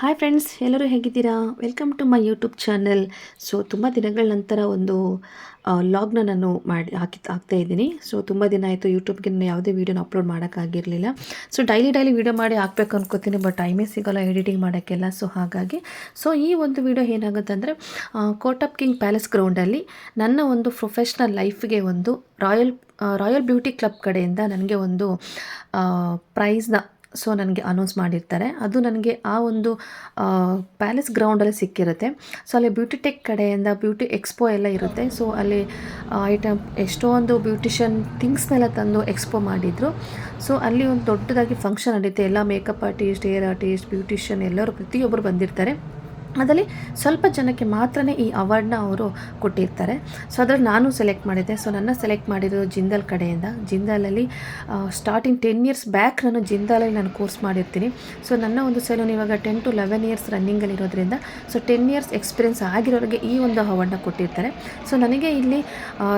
Hi friends ಎಲ್ಲರೂ ಹೇಗಿದ್ದೀರಾ? Welcome to my YouTube channel so ತುಂಬ ದಿನಗಳ ನಂತರ ಒಂದು ಲಾಗ್ನ ನಾನು ಮಾಡಿ, ಹಾಕಿ, ಹಾಕ್ತಾ ಇದ್ದೀನಿ. ಸೊ ತುಂಬ ದಿನ ಆಯಿತು ಯೂಟ್ಯೂಬ್ಗೆ ನಾನು ಯಾವುದೇ ವೀಡಿಯೋನ ಅಪ್ಲೋಡ್ ಮಾಡೋಕ್ಕಾಗಿರಲಿಲ್ಲ. ಸೊ ಡೈಲಿ ಡೈಲಿ ವೀಡಿಯೋ ಮಾಡಿ ಹಾಕ್ಬೇಕು ಅನ್ಕೋತೀನಿ ಬಟ್ ಟೈಮೇ ಸಿಗೋಲ್ಲ ಎಡಿಟಿಂಗ್ ಮಾಡೋಕ್ಕೆಲ್ಲ. ಸೊ ಹಾಗಾಗಿ ಸೊ ಈ ಒಂದು ವೀಡಿಯೋ ಏನಾಗುತ್ತೆ ಅಂದರೆ ಕೋಟಪ್ ಕಿಂಗ್ ಪ್ಯಾಲೇಸ್ ಗ್ರೌಂಡಲ್ಲಿ ನನ್ನ ಒಂದು ಪ್ರೊಫೆಷ್ನಲ್ ಲೈಫ್ಗೆ ಒಂದು ರಾಯಲ್ ರಾಯಲ್ ಬ್ಯೂಟಿ ಕ್ಲಬ್ ಕಡೆಯಿಂದ ನನಗೆ ಒಂದು ಪ್ರೈಸ್ನ ಸೊ ನನಗೆ ಅನೌನ್ಸ್ ಮಾಡಿರ್ತಾರೆ. ಅದು ನನಗೆ ಆ ಒಂದು ಪ್ಯಾಲೇಸ್ ಗ್ರೌಂಡಲ್ಲಿ ಸಿಕ್ಕಿರುತ್ತೆ. ಸೊ ಅಲ್ಲಿ ಬ್ಯೂಟಿ ಟೆಕ್ ಕಡೆಯಿಂದ ಬ್ಯೂಟಿ ಎಕ್ಸ್ಪೋ ಎಲ್ಲ ಇರುತ್ತೆ. ಸೊ ಅಲ್ಲಿ ಐಟಮ್ ಎಷ್ಟೊಂದು ಬ್ಯೂಟಿಷಿಯನ್ ಥಿಂಗ್ಸ್ನೆಲ್ಲ ತಂದು ಎಕ್ಸ್ಪೋ ಮಾಡಿದರು. ಸೊ ಅಲ್ಲಿ ಒಂದು ದೊಡ್ಡದಾಗಿ ಫಂಕ್ಷನ್ ನಡೆಯುತ್ತೆ ಎಲ್ಲ makeup artist hair artist beautician ಎಲ್ಲರೂ ಪ್ರತಿಯೊಬ್ಬರು ಬಂದಿರ್ತಾರೆ. ಅದರಲ್ಲಿ ಸ್ವಲ್ಪ ಜನಕ್ಕೆ ಮಾತ್ರನೇ ಈ ಅವಾರ್ಡ್ನ ಅವರು ಕೊಟ್ಟಿರ್ತಾರೆ. ಸೊ ಅದರಲ್ಲಿ ನಾನು ಸೆಲೆಕ್ಟ್ ಮಾಡಿದ್ದೆ. ಸೊ ನನ್ನ ಸೆಲೆಕ್ಟ್ ಮಾಡಿರೋದು ಜಿಂದಲ್ ಕಡೆಯಿಂದ. ಜಿಂದಾಲಲ್ಲಿ ಸ್ಟಾರ್ಟಿಂಗ್ ಟೆನ್ ಇಯರ್ಸ್ ಬ್ಯಾಕ್ ನಾನು ಜಿಂದಾಲಲ್ಲಿ ನಾನು ಕೋರ್ಸ್ ಮಾಡಿರ್ತೀನಿ. ಸೊ ನನ್ನ ಒಂದು ಸೆಲೂನ್ ಇವಾಗ ಟೆನ್ ಟು ಲೆವೆನ್ ಇಯರ್ಸ್ ರನ್ನಿಂಗಲ್ಲಿ ಇರೋದ್ರಿಂದ ಸೊ ಟೆನ್ ಇಯರ್ಸ್ ಎಕ್ಸ್ಪೀರಿಯನ್ಸ್ ಆಗಿರೋರಿಗೆ ಈ ಒಂದು ಅವಾರ್ಡ್ನ ಕೊಟ್ಟಿರ್ತಾರೆ. ಸೊ ನನಗೆ ಇಲ್ಲಿ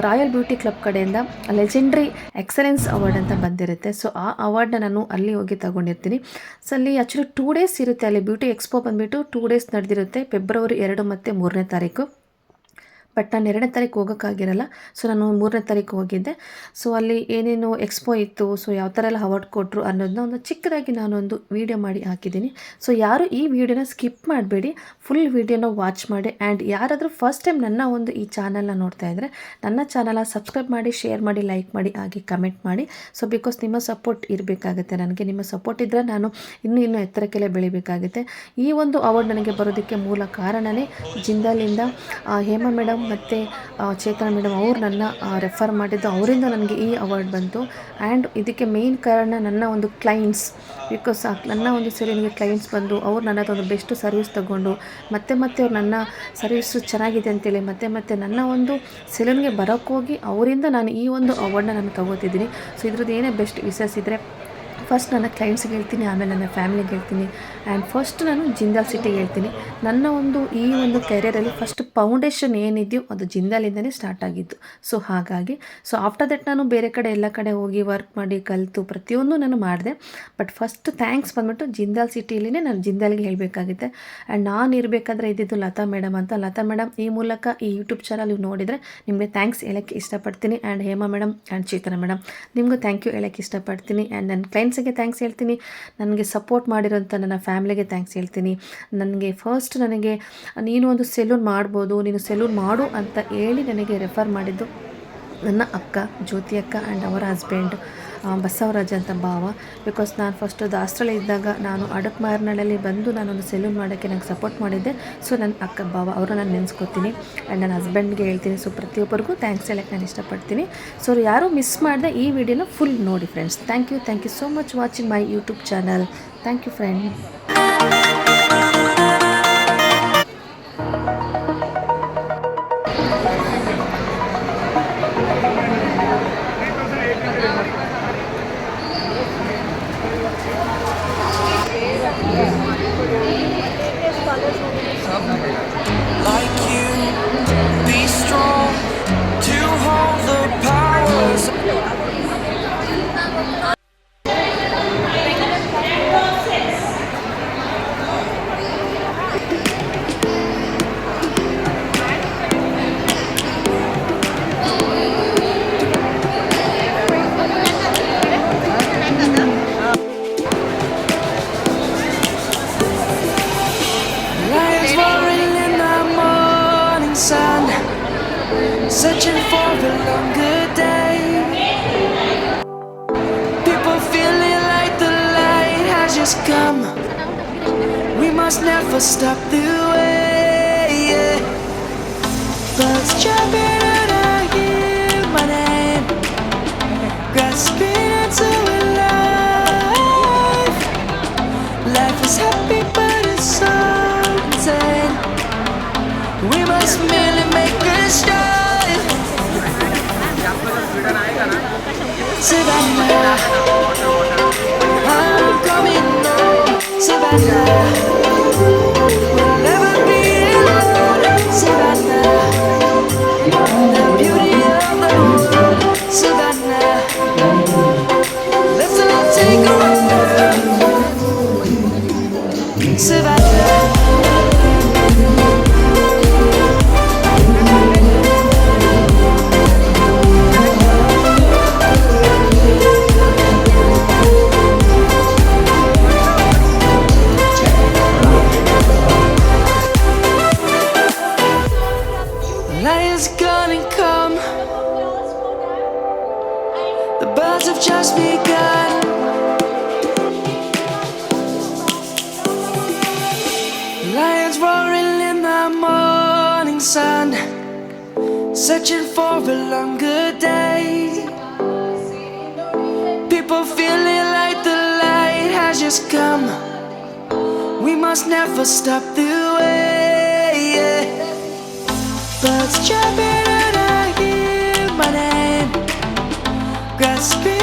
ರಾಯಲ್ ಬ್ಯೂಟಿ ಕ್ಲಬ್ ಕಡೆಯಿಂದ ಲೆಜೆಂಡ್ರಿ ಎಕ್ಸಲೆನ್ಸ್ ಅವಾರ್ಡ್ ಅಂತ ಬಂದಿರುತ್ತೆ. ಸೊ ಆ ಅವಾರ್ಡ್ನ ನಾನು ಅಲ್ಲಿ ಹೋಗಿ ತಗೊಂಡಿರ್ತೀನಿ. ಸೊ ಅಲ್ಲಿ ಆ್ಯಕ್ಚುಲಿ ಟೂ ಡೇಸ್ ಇರುತ್ತೆ. ಅಲ್ಲಿ ಬ್ಯೂಟಿ ಎಕ್ಸ್ಪೋ ಬಂದುಬಿಟ್ಟು ಟೂ ಡೇಸ್ ನಡೆದಿರುತ್ತೆ ಫೆಬ್ರವರಿ ಎರಡು ಮತ್ತು ಮೂರನೇ ತಾರೀಕು. ಬಟ್ ನಾನು ಎರಡನೇ ತಾರೀಕು ಹೋಗೋಕ್ಕಾಗಿರಲ್ಲ. ಸೊ ನಾನು ಮೂರನೇ ತಾರೀಕು ಹೋಗಿದ್ದೆ. ಸೊ ಅಲ್ಲಿ ಏನೇನು ಎಕ್ಸ್ಪೋ ಇತ್ತು. ಸೊ ಯಾವ ಥರ ಎಲ್ಲ ಅವಾರ್ಡ್ ಕೊಟ್ಟರು ಅನ್ನೋದನ್ನ ಒಂದು ಚಿಕ್ಕದಾಗಿ ನಾನೊಂದು ವೀಡಿಯೋ ಮಾಡಿ ಹಾಕಿದ್ದೀನಿ. ಸೊ ಯಾರು ಈ ವಿಡಿಯೋನ ಸ್ಕಿಪ್ ಮಾಡಬೇಡಿ. ಫುಲ್ ವೀಡಿಯೋನ ವಾಚ್ ಮಾಡಿ. ಆ್ಯಂಡ್ ಯಾರಾದರೂ ಫಸ್ಟ್ ಟೈಮ್ ನನ್ನ ಒಂದು ಈ ಚಾನಲ್ನ ನೋಡ್ತಾ ಇದ್ದರೆ ನನ್ನ ಚಾನಲ್ನ ಸಬ್ಸ್ಕ್ರೈಬ್ ಮಾಡಿ ಶೇರ್ ಮಾಡಿ ಲೈಕ್ ಮಾಡಿ, ಹಾಗೆ ಕಮೆಂಟ್ ಮಾಡಿ. ಸೊ ಬಿಕಾಸ್ ನಿಮ್ಮ ಸಪೋರ್ಟ್ ಇರಬೇಕಾಗುತ್ತೆ. ನನಗೆ ನಿಮ್ಮ ಸಪೋರ್ಟ್ ಇದ್ದರೆ ನಾನು ಇನ್ನೂ ಇನ್ನೂ ಎತ್ತರಕ್ಕೆಲ್ಲೇ ಬೆಳಿಬೇಕಾಗುತ್ತೆ. ಈ ಒಂದು ಅವಾರ್ಡ್ ನನಗೆ ಬರೋದಕ್ಕೆ ಮೂಲ ಕಾರಣವೇ ಜಿಂದಾಲಿಂದ ಹೇಮಾ ಮೇಡಮ್ ಮತ್ತು ಚೇತನ ಮೇಡಮ್ ಅವ್ರು ನನ್ನ ರೆಫರ್ ಮಾಡಿದ್ದು ಅವರಿಂದ ನನಗೆ ಈ ಅವಾರ್ಡ್ ಬಂತು. ಆ್ಯಂಡ್ ಇದಕ್ಕೆ ಮೇಯ್ನ್ ಕಾರಣ ನನ್ನ ಒಂದು ಕ್ಲೈಂಟ್ಸ್ ಬಿಕಾಸ್ ನನ್ನ ಒಂದು ನನಗೆ ಕ್ಲೈಂಟ್ಸ್ ಬಂದು ಅವ್ರು ನನ್ನ ಒಂದು ಬೆಸ್ಟ್ ಸರ್ವಿಸ್ ತಗೊಂಡು, ಮತ್ತೆ ಮತ್ತೆ ಅವ್ರು ನನ್ನ ಸರ್ವಿಸು ಚೆನ್ನಾಗಿದೆ ಅಂತೇಳಿ, ಮತ್ತೆ ಮತ್ತೆ ನನ್ನ ಒಂದು ಸೆಲೂನ್ಗೆ ಬರೋಕ್ಕೋಗಿ ಅವರಿಂದ ನಾನು ಈ ಒಂದು ಅವಾರ್ಡನ್ನ ನಾನು ತಗೋತಿದ್ದೀನಿ. ಸೊ ಇದ್ರದ್ದು ಏನೇ ಬೆಸ್ಟ್ ವಿಸಸ್ ಇದ್ದರೆ ಫಸ್ಟ್ ನನ್ನ ಕ್ಲೈಂಟ್ಸ್ಗೆ ಹೇಳ್ತೀನಿ, ಆಮೇಲೆ ನನ್ನ ಫ್ಯಾಮಿಲಿಗೆ ಹೇಳ್ತೀನಿ. ಆ್ಯಂಡ್ ಫಸ್ಟ್ ನಾನು ಜಿಂದಾಲ್ ಸಿಟಿಗೆ ಹೇಳ್ತೀನಿ. ನನ್ನ ಒಂದು ಈ ಒಂದು ಕೆರಿಯರಲ್ಲಿ ಫಸ್ಟ್ ಫೌಂಡೇಶನ್ ಏನಿದೆಯೋ ಅದು ಜಿಂದಾಲಿಂದಲೇ ಸ್ಟಾರ್ಟ್ ಆಗಿದ್ದು. ಸೊ ಹಾಗಾಗಿ ಸೊ ಆಫ್ಟರ್ ದಟ್ ನಾನು ಬೇರೆ ಕಡೆ ಎಲ್ಲ ಕಡೆ ಹೋಗಿ ವರ್ಕ್ ಮಾಡಿ ಕಲಿತು ಪ್ರತಿಯೊಂದು ನಾನು ಮಾಡಿದೆ. ಬಟ್ ಫಸ್ಟ್ ಥ್ಯಾಂಕ್ಸ್ ಬಂದ್ಬಿಟ್ಟು ಜಿಂದಾಲ್ ಸಿಟಿಯಲ್ಲಿನೇ ನಾನು ಜಿಂದಾಲ್ಗೆ ಹೇಳಬೇಕಾಗುತ್ತೆ. ಆ್ಯಂಡ್ ನಾನು ಇರಬೇಕಾದ್ರೆ ಇದ್ದಿದ್ದು ಲತಾ ಮೇಡಮ್ ಅಂತ. ಲತಾ ಮೇಡಮ್ ಈ ಮೂಲಕ ಈ ಯೂಟ್ಯೂಬ್ ಚಾನಲ್ ನೀವು ನೋಡಿದರೆ ನಿಮಗೆ ಥ್ಯಾಂಕ್ಸ್ ಹೇಳೋಕ್ಕೆ ಇಷ್ಟಪಡ್ತೀನಿ. And Hema madam and Chetana madam ನಿಮಗೂ ಥ್ಯಾಂಕ್ ಯು ಹೇಳೋಕ್ಕೆ ಇಷ್ಟಪಡ್ತೀನಿ. ಆ್ಯಂಡ್ ನನ್ನ ಕ್ಲೈಂಟ್ಸಿಗೆ ಥ್ಯಾಂಕ್ಸ್ ಹೇಳ್ತೀನಿ. ನನಗೆ ಸಪೋರ್ಟ್ ಮಾಡಿರೋಂಥ ನನ್ನ ಫ್ಯಾಮಿಲಿಗೆ ಥ್ಯಾಂಕ್ಸ್ ಹೇಳ್ತೀನಿ. ನನಗೆ ಫಸ್ಟ್ ನನಗೆ, ನೀನು ಒಂದು ಸೆಲೂನ್ ಮಾಡ್ಬೋದು, ನೀನು ಸೆಲೂನ್ ಮಾಡು ಅಂತ ಹೇಳಿ ನನಗೆ ರೆಫರ್ ಮಾಡಿದ್ದು ನನ್ನ ಅಕ್ಕ, ಜ್ಯೋತಿ ಅಕ್ಕ ಆ್ಯಂಡ್ ಅವರ ಹಸ್ಬೆಂಡ್ ಬಸವರಾಜ್ ಅಂತ ಭಾವ. ಬಿಕಾಸ್ ನಾನು ಫಸ್ಟು ದಾಸ್ತ್ರಳ್ಳಿ ಇದ್ದಾಗ ನಾನು ಅಡಕ್ ಬಂದು ನಾನೊಂದು ಸೆಲೂನ್ ಮಾಡೋಕ್ಕೆ ನಂಗೆ ಸಪೋರ್ಟ್ ಮಾಡಿದ್ದೆ. ಸೊ ನನ್ನ ಅಕ್ಕ ಭಾವ ಅವರು ನಾನು ನೆನೆಸ್ಕೊತೀನಿ. ಆ್ಯಂಡ್ ನನ್ನ ಹಸ್ಬೆಂಡ್ಗೆ ಹೇಳ್ತೀನಿ ಸೊ ಪ್ರತಿಯೊಬ್ಬರಿಗೂ ಥ್ಯಾಂಕ್ಸ್ ಹೇಳಕ್ಕೆ ನಾನು ಇಷ್ಟಪಡ್ತೀನಿ. ಸೊ ಯಾರೂ ಮಿಸ್ ಮಾಡಿದೆ ಈ ವಿಡಿಯೋನ ಫುಲ್ ನೋಡಿ friends thank you thank you so much watching my YouTube channel thank you friend searching for a longer day. People feeling like the light has just come. We must never stop the way. Yeah. Birds jumping to morning sun, searching for a longer day. People feeling like the light has just come. We must never stop the way. yeah. Birds chirping and I hear my name, grasping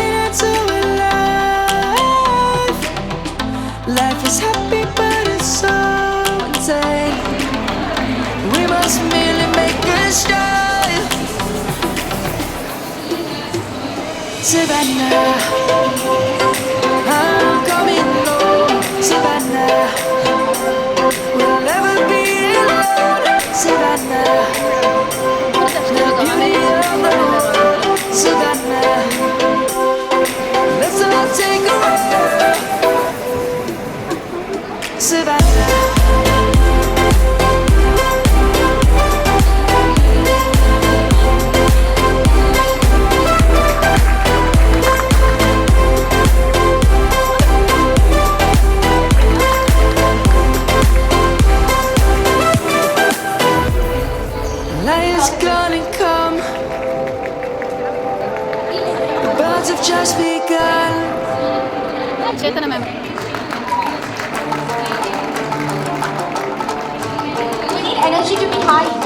Savannah, light is gonna come. The birds have just begun. Chetan, ma'am. Energy to be high.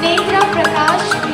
Netra Prakash